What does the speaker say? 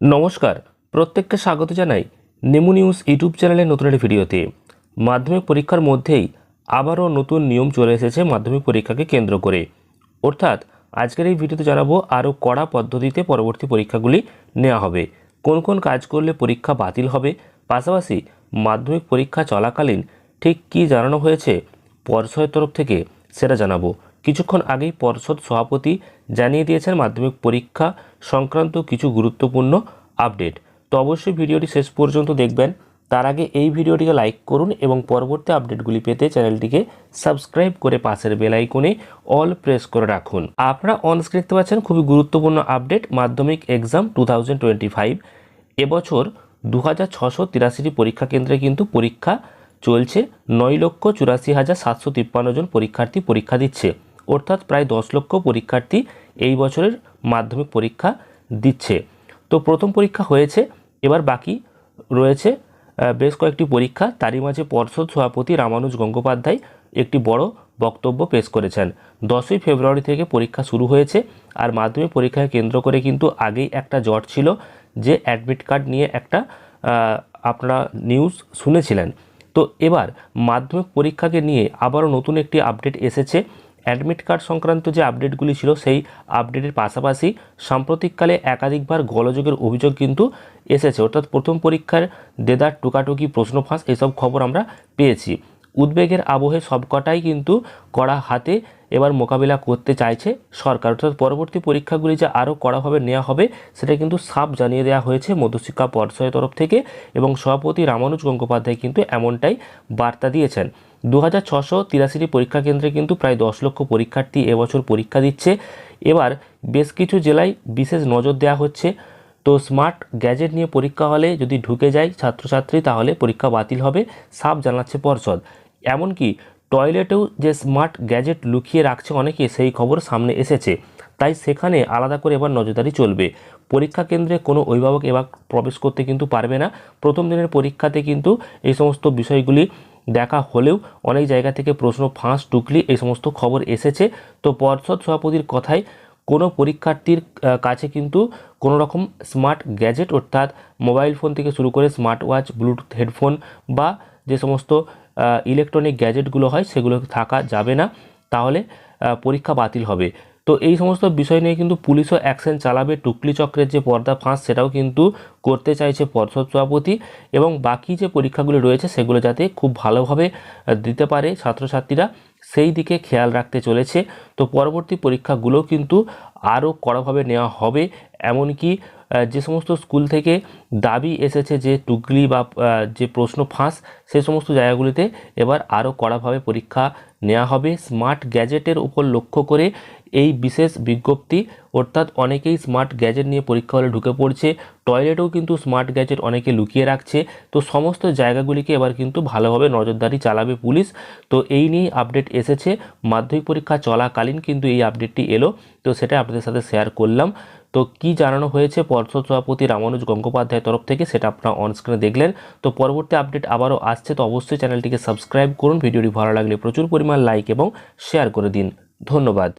নমস্কার, প্রত্যেককে স্বাগত জানাই নেমু নিউজ ইউটিউব চ্যানেলের নতুন একটি ভিডিওতে। মাধ্যমিক পরীক্ষার মধ্যেই আবারও নতুন নিয়ম চলে এসেছে মাধ্যমিক পরীক্ষাকে কেন্দ্র করে। অর্থাৎ আজকের এই ভিডিওতে জানাব আরও কড়া পদ্ধতিতে পরবর্তী পরীক্ষাগুলি নেওয়া হবে। কোন কোন কাজ করলে পরীক্ষা বাতিল হবে? পাশাপাশি মাধ্যমিক পরীক্ষা চলাকালীন ঠিক কী জানানো হয়েছে? পর্ষদের তরফ থেকে সেটা জানাব। কিছুক্ষণ আগেই পর্ষদ সভাপতি জানিয়ে দিয়েছেন মাধ্যমিক পরীক্ষা সংক্রান্ত কিছু গুরুত্বপূর্ণ আপডেট। তো অবশ্যই ভিডিওটি শেষ পর্যন্ত দেখবেন। তার আগে এই ভিডিওটিকে লাইক করুন এবং পরবর্তী আপডেটগুলি পেতে চ্যানেলটিকে সাবস্ক্রাইব করে পাশের বেল আইকনে অল প্রেস করে রাখুন। আপনারা অন স্ক্রিন দেখতে পাচ্ছেন খুবই গুরুত্বপূর্ণ আপডেট, মাধ্যমিক exam two thousand twenty five. এবছর দু হাজার ছশো তিরাশিটি পরীক্ষা কেন্দ্রে কিন্তু পরীক্ষা চলছে। নয় লক্ষ চুরাশি হাজার সাতশো তিপ্পান্ন জন পরীক্ষার্থী পরীক্ষা দিচ্ছে। অর্থাৎ প্রায় দশ লক্ষ পরীক্ষার্থী এই বছরের মাধ্যমিক পরীক্ষা দিচ্ছে। তো প্রথম পরীক্ষা হয়েছে, এবার বাকি রয়েছে বেশ কয়েকটি পরীক্ষা। তারই মাঝে পর্ষদ সভাপতি রামানুজ গঙ্গোপাধ্যায় একটি বড় বক্তব্য পেশ করেছেন। দশই ফেব্রুয়ারি থেকে পরীক্ষা শুরু হয়েছে, আর মাধ্যমিক পরীক্ষায় কেন্দ্র করে কিন্তু আগেই একটা জট ছিল যে অ্যাডমিট কার্ড নিয়ে একটা আপনারা নিউজ শুনেছিলেন। তো এবার মাধ্যমিক পরীক্ষাকে নিয়ে আবারও নতুন একটি আপডেট এসেছে। অ্যাডমিট কার্ড সংক্রান্ত যে আপডেটগুলি ছিল সেই আপডেটের পাশাপাশি সাম্প্রতিককালে একাধিকবার গোলযোগের অভিযোগ কিন্তু এসেছে। অর্থাৎ প্রথম পরীক্ষার দেদার টুকাটুকি, প্রশ্ন ফাঁস এসব খবর আমরা পেয়েছি। উদ্বেগের আবহে সবকটাই কিন্তু কড়া হাতে এবার মোকাবিলা করতে চাইছে সরকার। অর্থাৎ পরবর্তী পরীক্ষাগুলি যে আরও কড়াভাবে নেওয়া হবে, সেটা কিন্তু সাফ জানিয়ে দেওয়া হয়েছে মধ্যশিক্ষা পর্ষদের তরফ থেকে এবং সভাপতি রামানুজ গঙ্গোপাধ্যায় কিন্তু এমনটাই বার্তা দিয়েছেন। দু হাজার ছশো তিরাশিটি পরীক্ষা কেন্দ্রে কিন্তু প্রায় দশ লক্ষ পরীক্ষার্থী এবছর পরীক্ষা দিচ্ছে। এবার বেশ কিছু জেলায় বিশেষ নজর দেওয়া হচ্ছে। তো স্মার্ট গ্যাজেট নিয়ে পরীক্ষা হলে যদি ঢুকে যায় ছাত্রছাত্রী, তাহলে পরীক্ষা বাতিল হবে, সাফ জানাচ্ছে পর্ষদ। এমনকি টয়লেটেও যে স্মার্ট গ্যাজেট লুকিয়ে রাখছে অনেকে, সেই খবর সামনে এসেছে। তাই সেখানে আলাদা করে এবার নজরদারি চলবে। পরীক্ষা কেন্দ্রে কোনো অভিভাবক এবার প্রবেশ করতে কিন্তু পারবে না। প্রথম দিনের পরীক্ষাতে কিন্তু এই সমস্ত বিষয়গুলি দেখা হলেও অনেক জায়গা থেকে প্রশ্ন ফাঁস, টুকলি এই সমস্ত খবর এসেছে। তো পর্ষদ সভাপতির কথায় কোনো পরীক্ষার্থীর কাছে কিন্তু কোনো রকম স্মার্ট গ্যাজেট, অর্থাৎ মোবাইল ফোন থেকে শুরু করে স্মার্ট ওয়াচ, ব্লুটুথ হেডফোন বা যে সমস্ত ইলেকট্রনিক গ্যাজেটগুলো হয় সেগুলো থাকা যাবে না। তাহলে পরীক্ষা বাতিল হবে। তো এই সমস্ত বিষয় নিয়ে কিন্তু পুলিশও অ্যাকশন চালাবে। টুকলি চক্রের যে পর্দা ফাঁস, সেটাও কিন্তু করতে চাইছে পর্ষদ সভাপতি এবং বাকি যে পরীক্ষাগুলো রয়েছে, সেগুলো যাতে খুব ভালোভাবে দিতে পারে ছাত্রছাত্রীরা, সেই দিকে খেয়াল রাখতে চলেছে। তো পরবর্তী পরীক্ষাগুলো কিন্তু আরও কড়াভাবে নেওয়া হবে, এমনকি যে সমস্ত স্কুল থেকে দাবি এসেছে যে টুকলি বা যে প্রশ্ন ফাঁস, সে সমস্ত জায়গাগুলিতে এবার আরও কড়াভাবে পরীক্ষা নেওয়া হবে। স্মার্ট গ্যাজেটের উপর লক্ষ্য করে এই বিশেষ বিজ্ঞপ্তি, অর্থাৎ অনেকেই স্মার্ট গ্যাজেট নিয়ে পরীক্ষা হলে ঢুকে পড়ছে। টয়লেটেও কিন্তু স্মার্ট গ্যাজেট অনেকে লুকিয়ে রাখছে। তো সমস্ত জায়গাগুলিকে এবার কিন্তু ভালোভাবে নজরদারি চালাবে পুলিশ। তো এই নিয়েই আপডেট এসেছে। মাধ্যমিক পরীক্ষা চলাকালীন কিন্তু এই আপডেটটি এলো। তো সেটা আপনাদের সাথে শেয়ার করলাম। তো কি জানানো হয়েছে? পর্ষদ সভাপতি রামানুজ গঙ্গোপাধ্যায়ের তরফ থেকে সেটা আপনারা অনস্ক্রিনে দেখলেন। তো পরবর্তী আপডেট আবারও আসছে, তো অবশ্যই চ্যানেলটিকে সাবস্ক্রাইব করুন। ভিডিওটি ভালো লাগলে প্রচুর পরিমাণ লাইক এবং শেয়ার করে দিন। ধন্যবাদ।